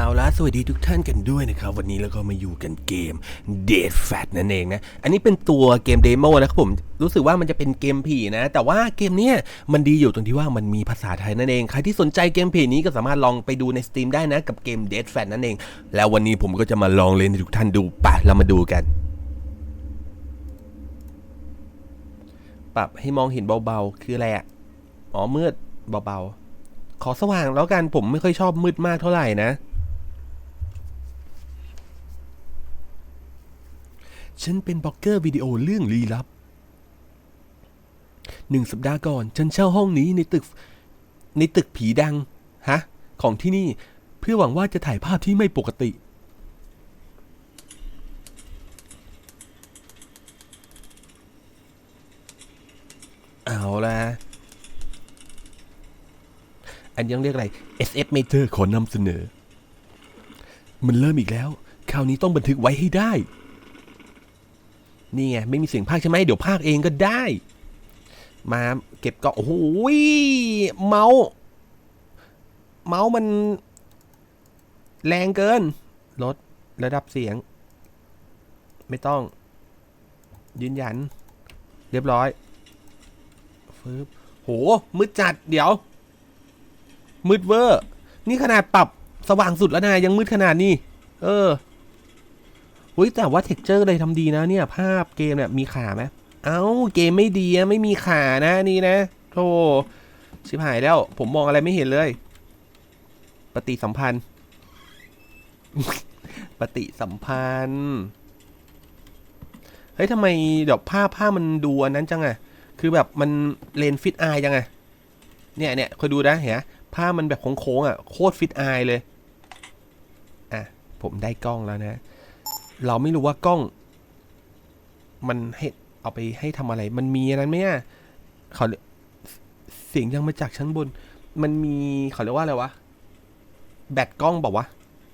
เอาละสวัสดีทุกท่านกันด้วยนะครับ วันนี้เราก็มาอยู่กันเกม Dead Fat นั่นเองนะ อันนี้เป็นตัวเกมเดโมนะครับผมรู้สึกว่ามันจะเป็นเกมผีนะ แต่ว่าเกมเนี้ยมันดีอยู่ตรงที่ว่ามันมีภาษาไทยนั่นเอง ใครที่สนใจเกมผีนี้ก็สามารถลองไปดูใน Steam ได้นะกับเกม Dead Fat นั่นเอง แล้ววันนี้ผมก็จะมาลองเล่นให้ทุกท่านดูไปเรามาดูกัน ปรับให้มองเห็นเบาๆ คืออะไรอะอ๋อมืดเบาๆ ขอสว่างแล้วกันผมไม่ค่อยชอบมืดมากเท่าไหร่นะ ฉันเป็นบล็อกเกอร์วิดีโอเรื่องลี้ลับหนึ่งสัปดาห์ก่อน ฉันเช่าห้องนี้ในตึก ในตึกผีดัง ฮะ ของที่นี่เพื่อหวังว่าจะถ่ายภาพที่ไม่ปกติ เอาละอันยังเรียกอะไร SF Major ขอนำเสนอ มันเริ่มอีกแล้ว คราวนี้ต้องบันทึกไว้ให้ได้ นี่ไงไม่มีเสียงภาคใช่ไหมเดี๋ยวภาคเองก็ได้ มาเก็บก็โอ้โหเมาส์เมาส์มัน แรงเกินลดระดับเสียง ไม่ต้อง ยืนยัน เรียบร้อยฟึบโหมืดจัดเดี๋ยว มืดเวอร์ นี่ขนาดปรับสว่างสุดแล้วนะยังมืดขนาดนี้ เออ อุ้ยแต่ว่าเท็กเจอร์เลยทำดีนะเนี่ยภาพเกมเนี่ยมีขาไหมเอ้าเกมไม่ดีไม่มีขานะนี่นะโธ่ชิบหายแล้ว ผมมองอะไรไม่เห็นเลย ปฏิสัมพันธ์ ปฏิสัมพันธ์เฮ้ยทำไมเดี๋ยวภาพภาพมันดูอันนั้นจังอะคือแบบมันเลนฟิตอายจังอะเนี่ยเนี่ยคอยดูนะเห็นไหมภาพมันแบบโค้งๆอะโคตรฟิตอายเลย อะ ผมได้กล้องแล้วนะ เราไม่รู้ว่ากล้อง มันให้เอาไปให้ทำอะไร มันมีอันนั้นไหมอะเขาเสียงยังมาจากชั้นบน มันมีเขาเรียกว่าอะไรวะ แบตกล้องบอกว่า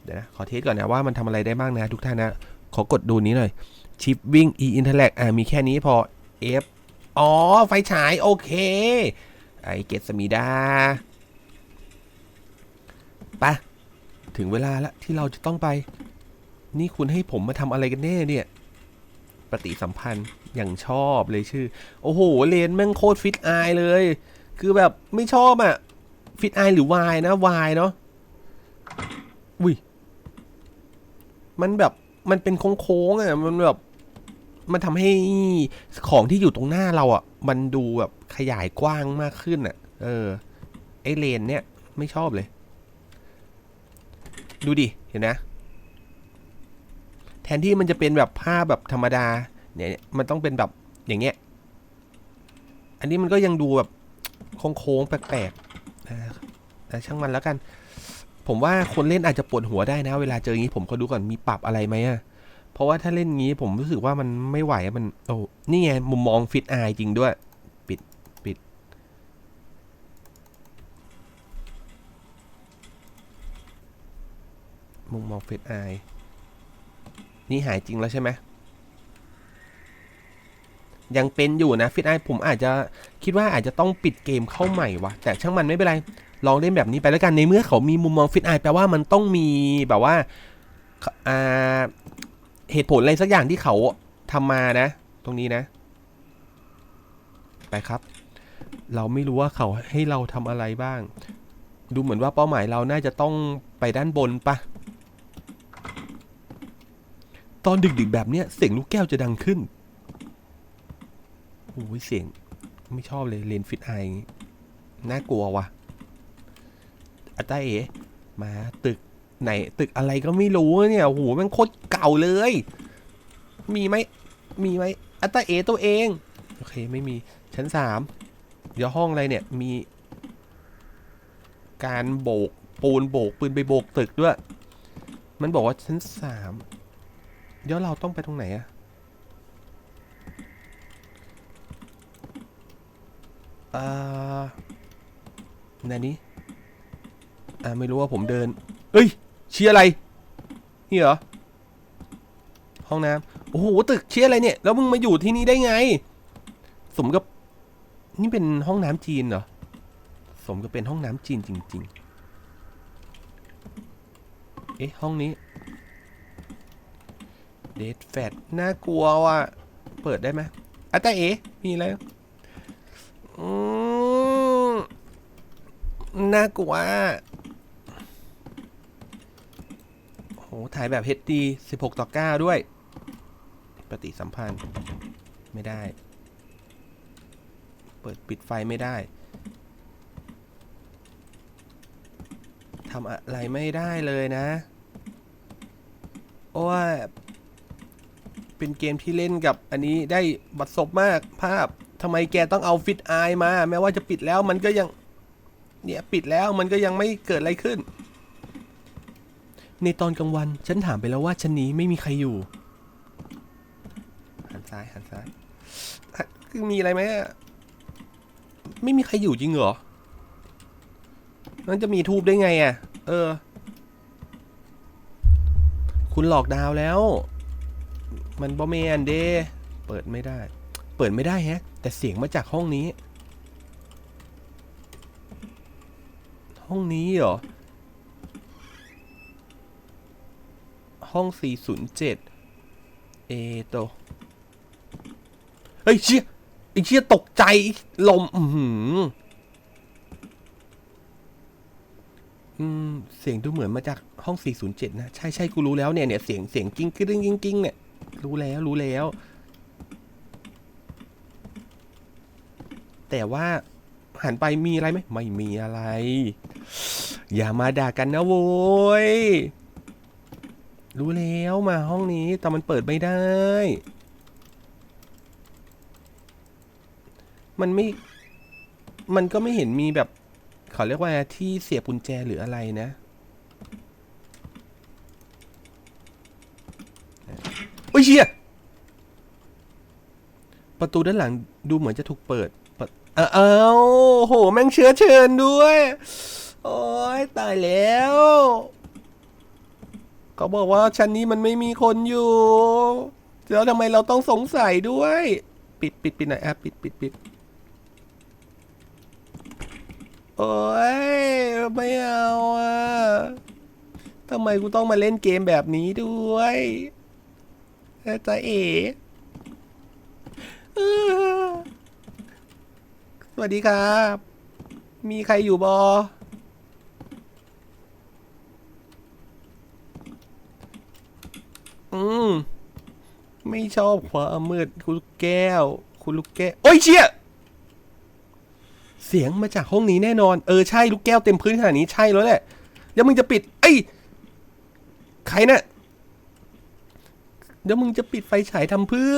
เดี๋ยวนะ ขอเทสก่อนนะว่ามันทำอะไรได้บ้างนะ ทุกท่านนะ ขอกดดูนี้หน่อย ชิปวิ่ง e interact อ่ามีแค่นี้พอ f อ๋อ ไฟฉาย โอเค ไอเกตสมีดาไปะถึงเวลาละที่เราจะต้องไป นี่คุณให้ผมมาทำอะไรกันแน่เนี่ย ปฏิสัมพันธ์อย่างชอบเลยชื่อ โอ้โห เลนแม่งโคตรฟิตอายเลย คือแบบไม่ชอบอะฟิตอายหรือวายนะวายเนาะอุ้ยมันแบบมันเป็นโค้งๆอะมันแบบ มันทำให้ของที่อยู่ตรงหน้าเราอะมันดูแบบขยายกว้างมากขึ้นอะเออ ไอเลนเนี่ย ไม่ชอบเลย ดูดิ เห็นนะ แทนที่มันจะเป็นแบบภาแบบธรรมดาเนี่ยมันต้องเป็นแบบอย่างเงี้ย อันนี้มันก็ยังดูแบบโค้งๆแปลกๆนะแต่ช่างมันแล้วกัน ผมว่าคนเล่นอาจจะปวดหัวได้นะ เวลาเจออย่างนี้ผมก็ดูก่อนมีปรับอะไรไหมอะเพราะว่าถ้าเล่นงี้ผมรู้สึกว่ามันไม่ไหวมันโอ้นี่ไงมุมมองฟิตอายจริงด้วย ปิดปิด มุมมองฟิตอาย นี่หายจริงแล้วใช่ไหมยังเป็นอยู่นะฟิตไอผมอาจจะคิดว่าอาจจะต้องปิดเกมเข้าใหม่วะแต่ช่างมันไม่เป็นไร ลองเล่นแบบนี้ไปแล้วกันในเมื่อเขามีมุมมองฟิตไอแปลว่ามันต้องมีแบบว่าเหตุผลอะไรสักอย่างที่เขาทำมานะ ตรงนี้นะ ไปครับ เราไม่รู้ว่าเขาให้เราทำอะไรบ้าง ดูเหมือนว่าเป้าหมายเราน่าจะต้องไปด้านบนปะ ตอนดึกๆแบบเนี้ยเสียงลูกแก้วจะดังขึ้นโอ้ยเสียงไม่ชอบเลยเลนฟิตไออย่างงี้น่ากลัวว่ะอาตาเอ๋มาตึกไหนตึกอะไรก็ไม่รู้เนี่ยโอ้โหมันโคตรเก่าเลย มีไหมมีไหมอาตาเอ๋ตัวเอง โอเคไม่มีชั้นสามเดี๋ยวห้องอะไรเนี่ยมี การโบกปูนโบกปืนไปโบกตึกด้วย มันบอกว่าชั้นสาม เดี๋ยวเราต้องไปตรงไหนอะอ่าไหนนี้อ่าไม่รู้ว่าผมเดิน เอ้ยเชียอะไร นี่เหรอ ห้องน้ำโอ้โห ตึกเชียอะไรเนี่ย แล้วมึงมาอยู่ที่นี่ได้ไง สมกับ นี่เป็นห้องน้ำจีนเหรอ สมกับเป็นห้องน้ำจีนจริง ๆ เอ๊ะ ห้องนี้ เดทแฟดน่ากลัวว่ะ เปิดได้ไหมอะแต่เอ๋มีอะไรอืมน่ากลัวโอ้โห ถ่ายแบบ HD 16 ต่อ 9 ด้วย ปฏิสัมพันธ์ ไม่ได้ เปิดปิดไฟไม่ได้ทำอะไรไม่ได้เลยนะ โอ้ย เป็นเกมที่เล่นกับอันนี้ได้บัดซบมากภาพทำไมแกต้องเอาฟิตอายมา แม้ว่าจะปิดแล้วมันก็ยัง เนี่ย ปิดแล้วมันก็ยังไม่เกิดอะไรขึ้น ในตอนกลางวัน ฉันถามไปแล้วว่าชั้นนี้ไม่มีใครอยู่ หันซ้าย หันซ้ายคือมีอะไรไหมไม่มีใครอยู่จริงเหรอมันจะมีทูบได้ไงอะ เออ คุณหลอกดาวแล้ว มันบอมเมนเดเปิดไม่ได้ เปิดไม่ได้ฮะ แต่เสียงมาจากห้องนี้ ห้องนี้เหรอ ห้อง 407 เอโตเฮ้ยเชี่ยไอ้เชี่ยตกใจลม อือออืม เสียงดูเหมือนมาจากห้อง 407 นะ ใช่ใช่กูรู้แล้วเนี่ยเนี่ยเสียงเสียงกิ้งกิ้งกิ้งกิ้งเนี่ย รู้แล้วรู้แล้ว แต่ว่าหันไปมีอะไรไหมไม่มีอะไร อย่ามาด่ากันนะโว้ยรู้แล้วมาห้องนี้แต่มันเปิดไม่ได้ มันไม่ มันก็ไม่เห็นมีแบบ เขาเรียกว่าที่เสียบกุญแจหรืออะไรนะ อ้ยเชี่ยประตูด้านหลังดูเหมือนจะถูกเปิดเปิดเอ้าเอาโห แม่งเชื้อเชิญด้วย โอ้ยตายแล้วเขาบอกว่าชั้นนี้มันไม่มีคนอยู่ แล้วทำไมเราต้องสงสัยด้วย ปิดปิดปิดหน่อยอะปิดปิดปิดโอ้ยไม่เอาอะทำไมกูต้องมาเล่นเกมแบบนี้ด้วย เอ้ยตาเอ๋เออสวัสดีครับ มีใครอยู่บอ อืม ไม่ชอบความมืดคุณลูกแก้ว คุณลูกแก้ว โอ้ยเชี่ย เสียงมาจากห้องนี้แน่นอน เออ ใช่ ลูกแก้วเต็มพื้นขนาดนี้ใช่แล้วแหละ เดี๋ยวมึงจะปิด เอ้ย ใครน่ะ เดี๋ยวมึงจะปิดไฟฉายทำเพื่อ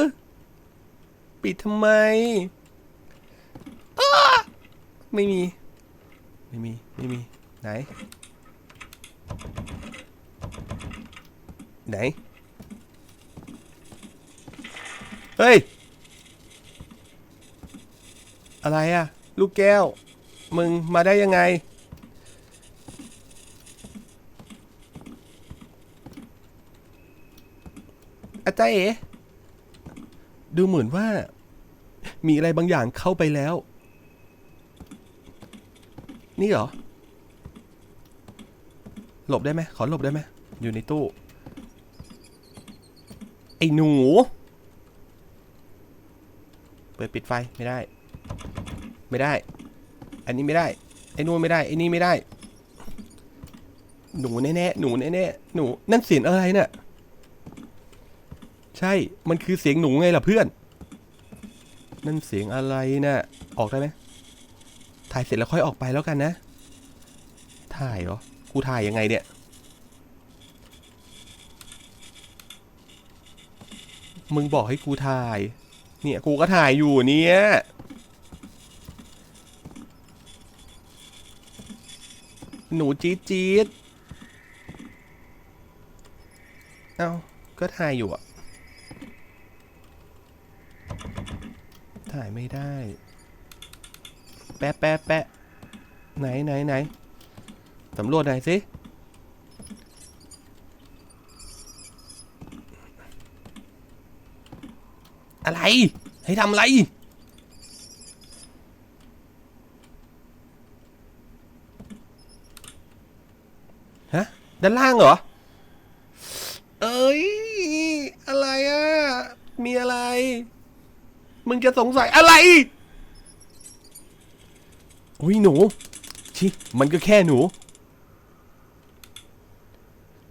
ปิดทำไมไม่มี ไม่มี ไม่มี ไหน ไหน เฮ้ย อะไรอะลูกแก้ว มึงมาได้ยังไง จาเอ๋ ดูเหมือนว่า มีอะไรบางอย่างเข้าไปแล้ว นี่เหรอ หลบได้ไหม ขอหลบได้ไหม อยู่ในตู้ ไอ้หนู เปิดปิดไฟไม่ได้ ไม่ได้ อันนี้ไม่ได้ ไอ้นู่นไม่ได้ ไอ้นี่ไม่ได้ หนูแน่ๆ หนูแน่ๆ หนู นั่นเสียงอะไรน่ะ ใช่ มันคือเสียงหนูไงล่ะเพื่อน นั่นเสียงอะไรน่ะ ออกได้ไหม ถ่ายเสร็จแล้วค่อยออกไปแล้วกันนะ ถ่ายเหรอ กูถ่ายยังไงเนี่ย มึงบอกให้กูถ่าย เนี่ย กูก็ถ่ายอยู่เนี่ย หนูจี๊ดจี๊ด เอ้า ก็ถ่ายอยู่อะ ถ่ายไม่ได้ แปะแปะแปะไหนไหนไหนสำรวจไหนสิอะไร ให้ทำอะไร ฮะ ด้านล่างเหรอ เอ้ย อะไรอะ่ะ มีอะไร มึงจะสงสัยอะไรอุ้ยหนู ชิ มันก็แค่หนู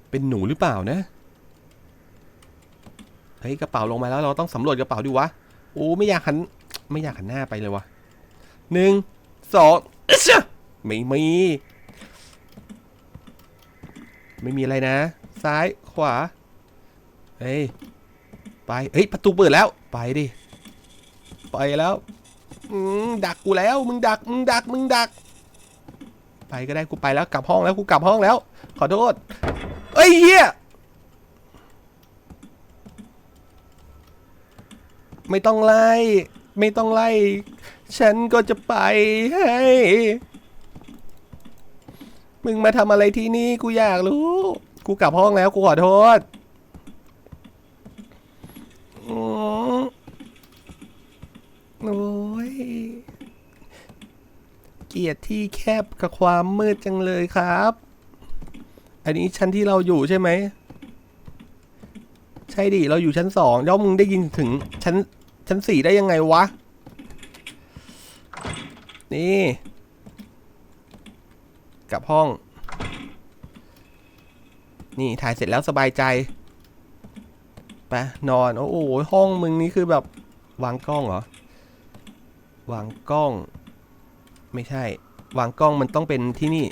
เป็นหนูหรือเปล่านะ เฮ้ยกระเป๋าลงมาแล้วเราต้องสำรวจกระเป๋าดิวะ โอ้ไม่อยากหัน ไม่อยากหันหน้าไปเลยวะหนึ่งสองอึ๊ะเชี่ยไม่มี ไม่มีอะไรนะ ซ้ายขวา เฮ้ย ไป เฮ้ย ประตูเปิดแล้ว ไปดิ ไปแล้วอืมดักกูแล้ว มึงดัก มึงดัก มึงดัก ไปก็ได้กูไปแล้วกลับห้องแล้วกูกลับห้องแล้ว ขอโทษ เอ้ยเฮียไม่ต้องไล่ ไม่ต้องไล่ ฉันก็จะไปให้มึงมาทำอะไรที่นี่กูอยากรู้ กูกลับห้องแล้วกูขอโทษอื โอ้ยเกียดที่แคบกับความมืดจังเลยครับ อันนี้ชั้นที่เราอยู่ใช่ไหม ใช่ดิ เราอยู่ชั้นสองแล้วมึงได้ยินถึงชั้นชั้นสี่ได้ยังไงวะ นี่ กลับห้อง นี่ถ่ายเสร็จแล้วสบายใจ ไปนอน โอ้โห ห้องมึงนี่คือแบบวางกล้องเหรอ วางกล้อง ไม่ใช่ วางกล้องมันต้องเป็นที่นี่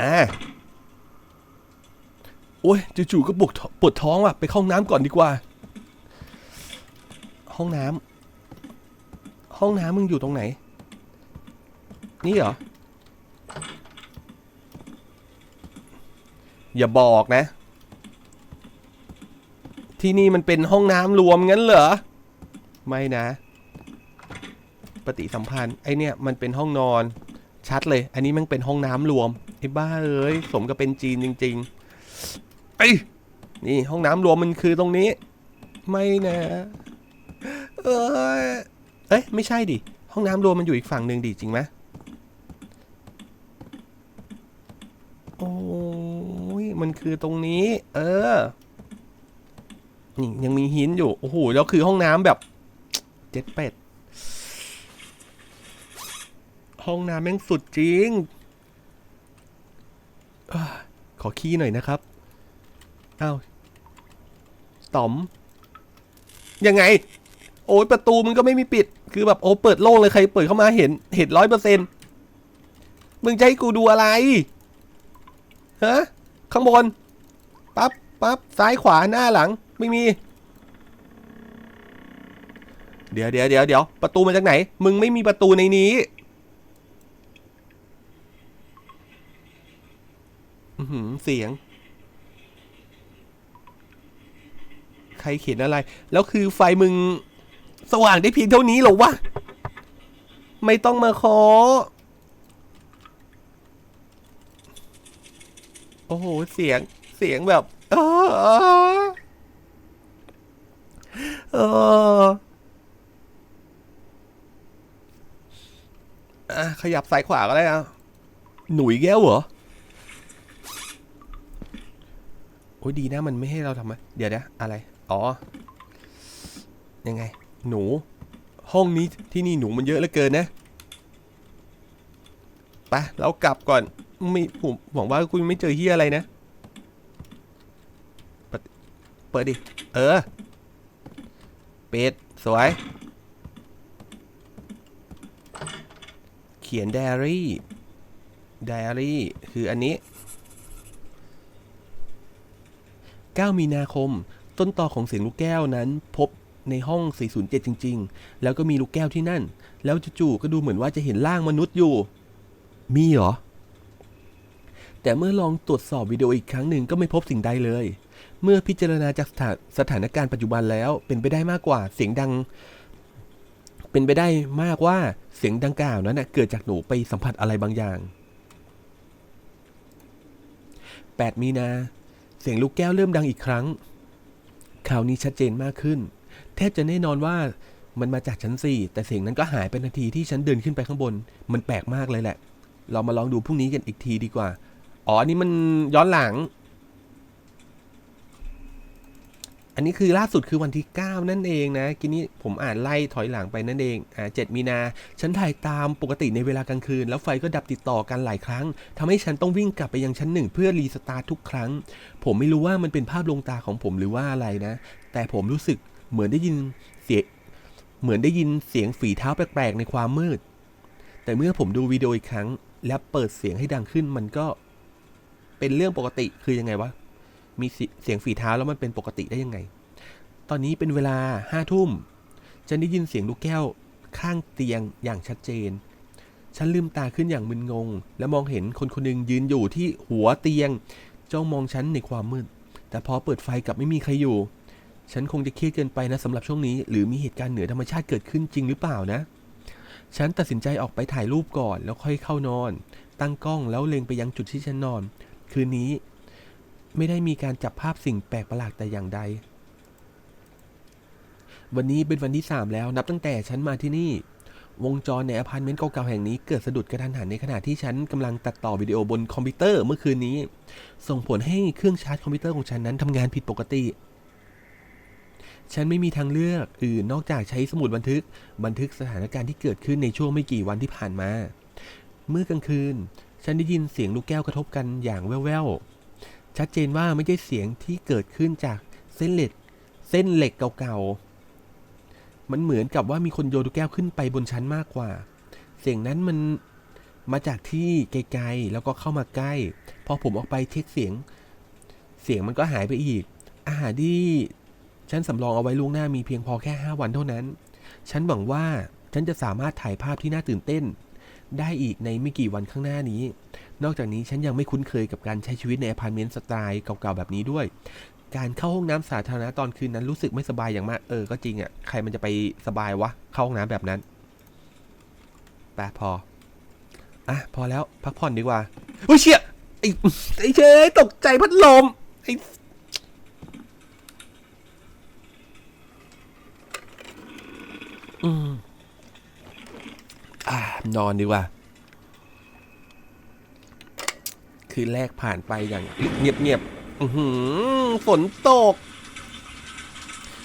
อ่าโอ้ยจู่ๆก็ปวดปวดท้องว่ะ ไปเข้าห้องน้ำก่อนดีกว่า ห้องน้ำห้องน้ำมึงอยู่ตรงไหน นี่เหรอ อย่าบอกนะ ที่นี่มันเป็นห้องน้ำรวมงั้นเหรอ ไม่นะ ปฏิสัมพันธ์ไอเนี่ยมันเป็นห้องนอนชัดเลย อันนี้มันเป็นห้องน้ำรวมไอ้บ้าเอ้ยสมกับเป็นจีนจริงๆไอ้นี่ห้องน้ำรวมมันคือตรงนี้ ไม่นะเอ้ยเอ้ยไม่ใช่ดิห้องน้ำรวมมันอยู่อีกฝั่งหนึ่งดิจริงไหมโอ้ยมันคือตรงนี้ เออ นี่ยังมีหินอยู่ โอ้โห แล้วคือห้องน้ำแบบเจ็ดเป็ด ห้องน้ำแม่งสุดจริงอขอขี้หน่อยนะครับ อ้าวต๋อม ยังไง โอ้ยประตูมันก็ไม่มีปิด คือแบบโอ้เปิดโล่งเลยใครเปิดเข้ามาเห็น เห็นร้อยเปอร์เซ็นต์มึงจะให้กูดูอะไร ฮะ ข้างบน ปั๊บ ปั๊บ ซ้ายขวาหน้าหลัง ไม่มี เดี๋ยวเดี๋ยวเดี๋ยวเดี๋ยวประตูมาจากไหน มึงไม่มีประตูในนี้อือหือเสียง ใครเขียนอะไร แล้วคือไฟมึง สว่างได้เพียงเท่านี้หรอวะ ไม่ต้องมาขอ โอ้โห เสียง เสียงแบบ เออ ออะขยับซ้ายขวาก็ได้นะ หนุ่ยแก้วเหรอ โอ้ยดีนะมันไม่ให้เราทำอะเดี๋ยวนะอะไร อ๋อ ยังไง หนู ห้องนี้ที่นี่หนูมันเยอะเหลือเกินนะไปเรากลับก่อน ไม่ผมหวังว่าคุณไม่เจอเฮียอะไรนะ เปิดดิ เออ ปิด สวย เขียนไดอารี่ ไดอารี่ คืออันนี้ 9 มีนาคม ต้นต่อของเสียงลูกแก้วนั้น พบในห้อง 407 จริง ๆ แล้วก็มีลูกแก้วที่นั่น แล้วจู่ๆ ก็ดูเหมือนว่าจะเห็นร่างมนุษย์อยู่ มีเหรอ แต่เมื่อลองตรวจสอบวิดีโออีกครั้งหนึ่งก็ไม่พบสิ่งใดเลย เมื่อพิจารณาจากสถานสถานการณ์ปัจจุบันแล้ว เป็นไปได้มากกว่าเสียงดัง เป็นไปได้มากว่าเสียงดังกล่าวนั้นนะเกิดจากหนูไปสัมผัสอะไรบางอย่าง 8 มีนา เสียงลูกแก้วเริ่มดังอีกครั้งคราวนี้ชัดเจนมากขึ้น แทบจะแน่นอนว่ามันมาจากชั้นสี่แต่เสียงนั้นก็หายไปทันทีที่ฉันเดินขึ้นไปข้างบน มันแปลกมากเลยแหละ เรามาลองดูพรุ่งนี้กันอีกทีดีกว่า อ๋ออันนี้มันย้อนหลัง อันนี้คือล่าสุดคือวันที่ 9 นั่นเองนะกินนี้ผมอ่านไล่ถอยหลังไปนั่นเองอ่า7มีนา ฉันถ่ายตามปกติในเวลากลางคืน แล้วไฟก็ดับติดต่อกันหลายครั้งทำให้ฉันต้องวิ่งกลับไปยังชั้นหนึ่งเพื่อรีสตาร์ททุกครั้ง ผมไม่รู้ว่ามันเป็นภาพลงตาของผมหรือว่าอะไรนะ แต่ผมรู้สึกเหมือนได้ยินเสียงเหมือนได้ยินเสียงฝีเท้าแปลกๆในความมืด แต่เมื่อผมดูวิดีโออีกครั้ง และเปิดเสียงให้ดังขึ้นมันก็เป็นเรื่องปกติคือยังไงวะ มีเสียงฝีเท้าแล้วมันเป็นปกติได้ยังไง ตอนนี้เป็นเวลาห้าทุ่ม ฉันได้ยินเสียงลูกแก้วข้างเตียงอย่างชัดเจน ฉันลืมตาขึ้นอย่างมึนงง และมองเห็นคนคนหนึ่งยืนอยู่ที่หัวเตียง จ้องมองฉันในความมืด แต่พอเปิดไฟกลับไม่มีใครอยู่ ฉันคงจะเครียดเกินไปนะสำหรับช่วงนี้ หรือมีเหตุการณ์เหนือธรรมชาติเกิดขึ้นจริงหรือเปล่านะ ฉันตัดสินใจออกไปถ่ายรูปก่อน แล้วค่อยเข้านอน ตั้งกล้องแล้วเล็งไปยังจุดที่ฉันนอน คืนนี้ ไม่ได้มีการจับภาพสิ่งแปลกประหลาดแต่อย่างใด วันนี้เป็นวันที่ 3 แล้วนับตั้งแต่ฉันมาที่นี่ วงจรในอพาร์ตเมนต์เก่าๆแห่งนี้เกิดสะดุดกระทันหันในขณะที่ฉันกำลังตัดต่อวิดีโอบนคอมพิวเตอร์เมื่อคืนนี้ ส่งผลให้เครื่องชาร์จคอมพิวเตอร์ของฉันนั้นทำงานผิดปกติฉันไม่มีทางเลือกอื่นนอกจากใช้สมุดบันทึก บันทึกสถานการณ์ที่เกิดขึ้นในช่วงไม่กี่วันที่ผ่านมา เมื่อกลางคืน ฉันได้ยินเสียงลูกแก้วกระทบกันอย่างแว่วๆ ชัดเจนว่าไม่ใช่เสียงที่เกิดขึ้นจากเส้นเหล็ก เส้นเหล็กเก่าๆ มันเหมือนกับว่ามีคนโยนลูกแก้วขึ้นไปบนชั้นมากกว่า เสียงนั้นมันมาจากที่ไกลๆ แล้วก็เข้ามาใกล้ พอผมออกไปเช็คเสียง เสียงมันก็หายไปอีก อาหารที่ฉันสำรองเอาไว้ล่วงหน้ามีเพียงพอแค่ 5 วันเท่านั้น ฉันหวังว่าฉันจะสามารถถ่ายภาพที่น่าตื่นเต้น ได้อีกในไม่กี่วันข้างหน้านี้ นอกจากนี้ฉันยังไม่คุ้นเคยกับการใช้ชีวิตในอพาร์ตเมนต์สไตล์เก่าๆแบบนี้ด้วย การเข้าห้องน้ำสาธารณะตอนคืนนั้นรู้สึกไม่สบายอย่างมาก เออ ก็จริงอะ ใครมันจะไปสบายวะ เข้าห้องน้ำแบบนั้นไปพอ อะ พอแล้ว พักผ่อนดีกว่า โอ้ยเชี่ย ไอ้ไอ้เชยตกใจพัดลม ไอ้ม อ่า นอนดีกว่า คืนแรกผ่านไปอย่างเงียบๆอือหือฝนตก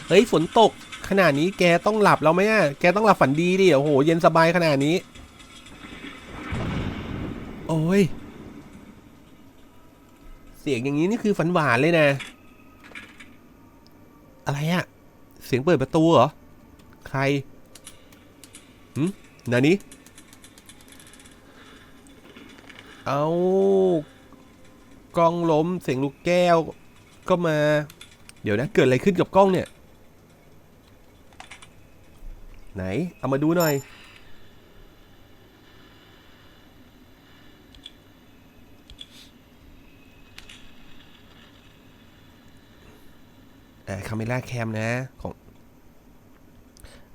เฮ้ย ฝนตก ขนาดนี้แกต้องหลับแล้วไหมอะ แกต้องหลับฝันดีดิ โอ้โห เย็นสบายขนาดนี้ โอ้ย เสียงอย่างนี้นี่คือฝันหวานเลยนะ อะไรอะเสียงเปิดประตูเหรอ ใครหืม นานี้เอากล้องล้มเสียงลูกแก้ว ก็มา เดี๋ยวนะ เกิดอะไรขึ้นกับกล้องเนี่ย ไหน เอามาดูหน่อย อ่าคาเมล่าแคมนะ ของ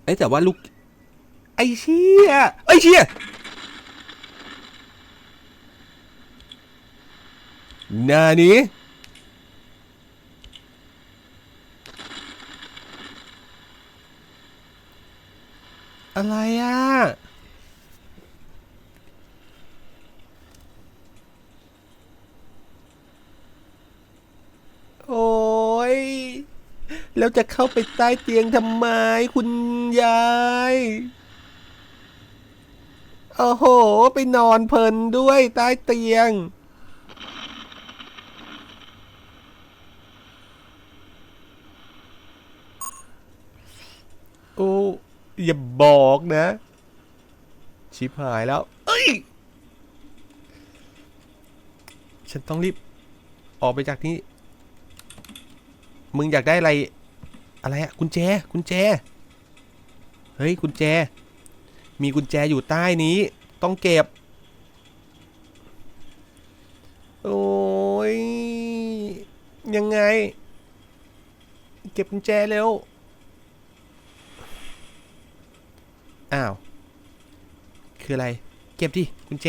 เอ้แต่ว่าลูก อเชี่ยไอเชี่ย นานี้อะไรอะ โอ้ย แล้วจะเข้าไปใต้เตียงทำไมคุณยาย โอ้โห ไปนอนเพลินด้วยใต้เตียง โอ้อย่าบอกนะ ชิบหายแล้ว เอ้ย ฉันต้องรีบ ออกไปจากนี้ มึงอยากได้อะไร อะไรอะกุญแจ กุญแจ เฮ้ย กุญแจ มีกุญแจอยู่ใต้นี้ต้องเก็บ โอ้ย ยังไง เก็บกุญแจเร็ว อ้าว คืออะไร เก็บดิกุญแจ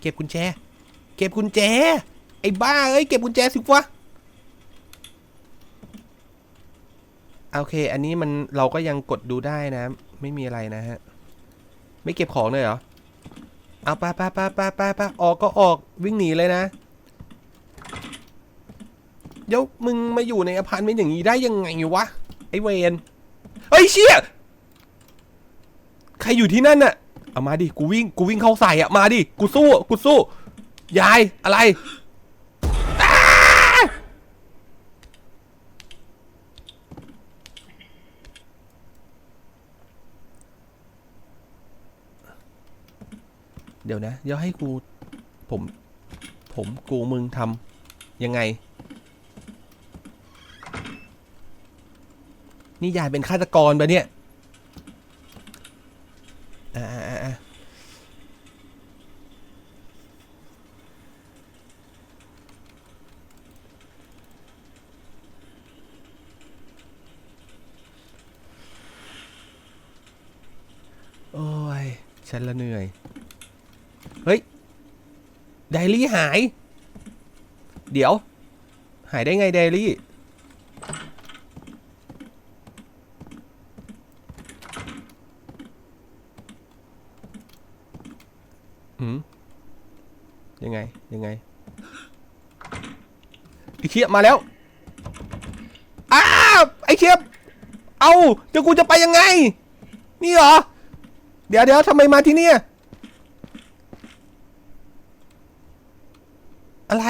เก็บกุญแจ เก็บกุญแจ ไอ้บ้าเอ้ย เก็บกุญแจสิวะโอเค อันนี้มันเราก็ยังกดดูได้นะ ไม่มีอะไรนะฮะ ไม่เก็บของเลยเหรอ เอาไปไปไปไปไปไปออกก็ออกวิ่งหนีเลยนะ เดี๋ยวมึงมาอยู่ในอพาร์ตเมนต์อย่างนี้ได้ยังไงวะ ไอเวนเฮ้ยเชี่ย ใครอยู่ที่นั่นน่ะ เอามาดิ กูวิ่ง กูวิ่งเข้าใส่อะมาดิ กูสู้ กูสู้ ยาย อะไร ดี๋ยวนะ เดี๋ยวให้กูผม ผมกูมึงทำยังไง นี่ยายเป็นฆาตกรปะเนี่ยอ่าอ่าอ่าโอ้ยฉันละเหนื่อย เฮ้ย ไดรี่หาย เดี๋ยว หายได้ไงไดรี่ อืม ยังไง ยังไงไอ้เคียบมาแล้ว อ้าวไอ้เคียบเอาเดี๋ยวกูจะไปยังไง นี่เหรอ เดี๋ยวเดี๋ยวทำไมมาที่นี่ อะไร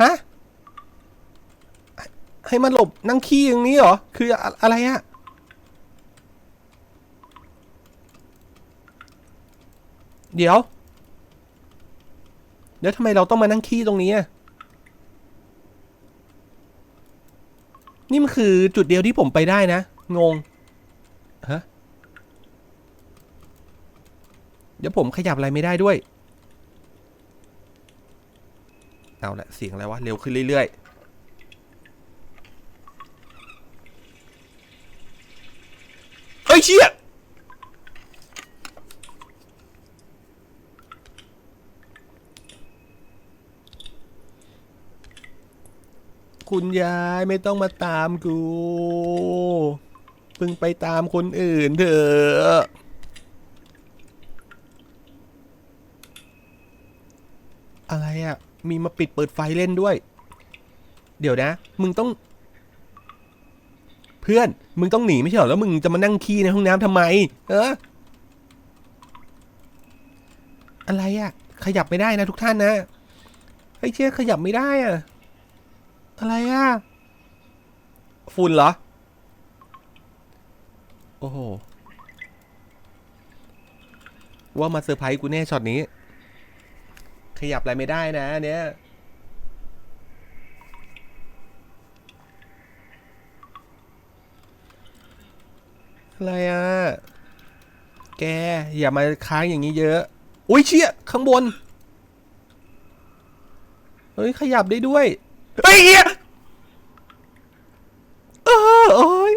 ฮะให้ให้มันหลบนั่งขี้อย่างนี้เหรอ คือออะไรอะเดี๋ยว เดี๋ยวทำไมเราต้องมานั่งขี้ตรงนี้อะนี่มันคือจุดเดียวที่ผมไปได้นะ งง ฮะ เดี๋ยวผมขยับอะไรไม่ได้ด้วย เอาละเสียงอะไรวะ เร็วขึ้นเรื่อยๆ เฮ้ยเชี่ยคุณยายไม่ต้องมาตามกู เพิ่งไปตามคนอื่นเถอะอะไรอะ่ะ มีมาปิดเปิดไฟเล่นด้วย เดี๋ยวนะ มึงต้อง เพื่อน มึงต้องหนีไม่ใช่เหรอ แล้วมึงจะมานั่งขี้ในห้องน้ำทำไม เออ อะไรอะ่ะ ขยับไม่ได้นะทุกท่านนะไอ้เชี่ยขยับไม่ได้อะ อะไรอะ ฝุ่นเหรอ โอ้โห ว่ามาเซอร์ไพรส์กูแน่ช็อตนี้ ขยับอะไรไม่ได้นะอันเนี้ยอะไรอะ แก อย่ามาค้างอย่างนี้เยอะ อุ้ยเชี่ยข้างบน เฮ้ย ขยับได้ด้วยเฮ้เหี้ยเออโอ้ย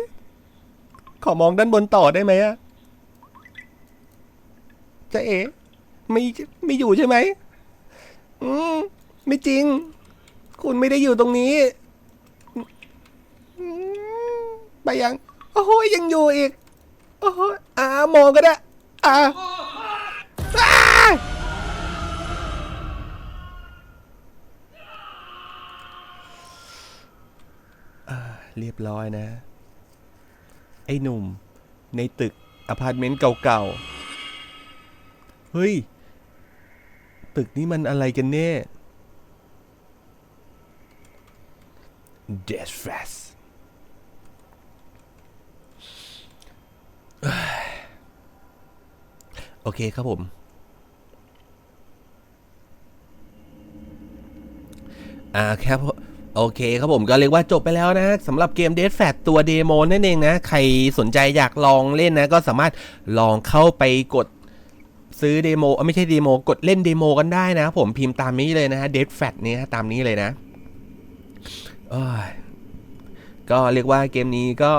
ขอมองด้านบนต่อได้ไหมอะจะเอ๋ไม่ไม่อยู่ใช่ไหม อืมไม่จริง คุณไม่ได้อยู่ตรงนี้อืมไปยัง โอ้โหยังอยู่อีก โอ้โหอ่ามองก็ได้ อ่าอ่าเรียบร้อยนะ ไอ้หนุ่ม ในตึกอพาร์ตเมนต์เก่าๆ เฮ้ย ตึกนี้มันอะไรกันแน่ Death Fast โอเคครับผม อ่าครับโอเคครับผมก็เรียกว่าจบไปแล้วนะสำหรับเกม Dead f a t ตัวเดโมนั่นเองนะ ใครสนใจอยากลองเล่นนะ ก็สามารถลองเข้าไปกด ซื้อเดโมอ้ยไม่ใช่เดโมกดเล่นเดโมกันได้นะผมพิมพ์ตามนี้เลยนะฮะ Dead f a t นี่ฮะตามนี้เลยนะก็เรียกว่าเกมนี้ก็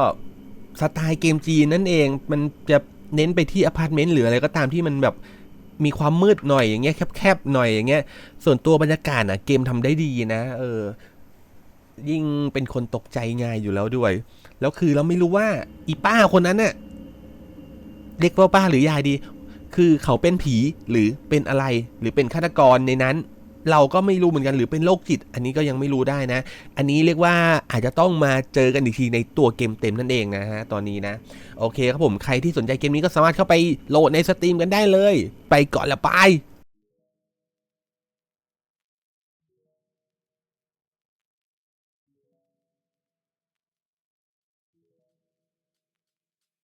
สไตล์เกมจีนนั่นเองมันจะเน้นไปที่อพาร์ตเมนต์หรืออะไรก็ตามที่มันแบบมีความมืดหน่อยอย่างเงี้ยแคบๆหน่อยอย่างเงี้ย ส่วนตัวบรรยากาศอะเกมทำได้ดีนะ เออ ยิ่งเป็นคนตกใจง่ายอยู่แล้วด้วย แล้วคือเราไม่รู้ว่า อีป้าคนนั้นน่ะเรียกว่าป้าหรือยายดี คือเขาเป็นผีหรือเป็นอะไรหรือเป็นฆาตกรในนั้น เราก็ไม่รู้เหมือนกันหรือเป็นโรคจิต อันนี้ก็ยังไม่รู้ได้นะ อันนี้เรียกว่าอาจจะต้องมาเจอกันอีกทีในตัวเกมเต็มนั่นเองนะฮะตอนนี้นะโอเคครับผมใครที่สนใจเกมนี้ก็สามารถเข้าไปโหลดในสตรีมกันได้เลย ไปก่อนละไป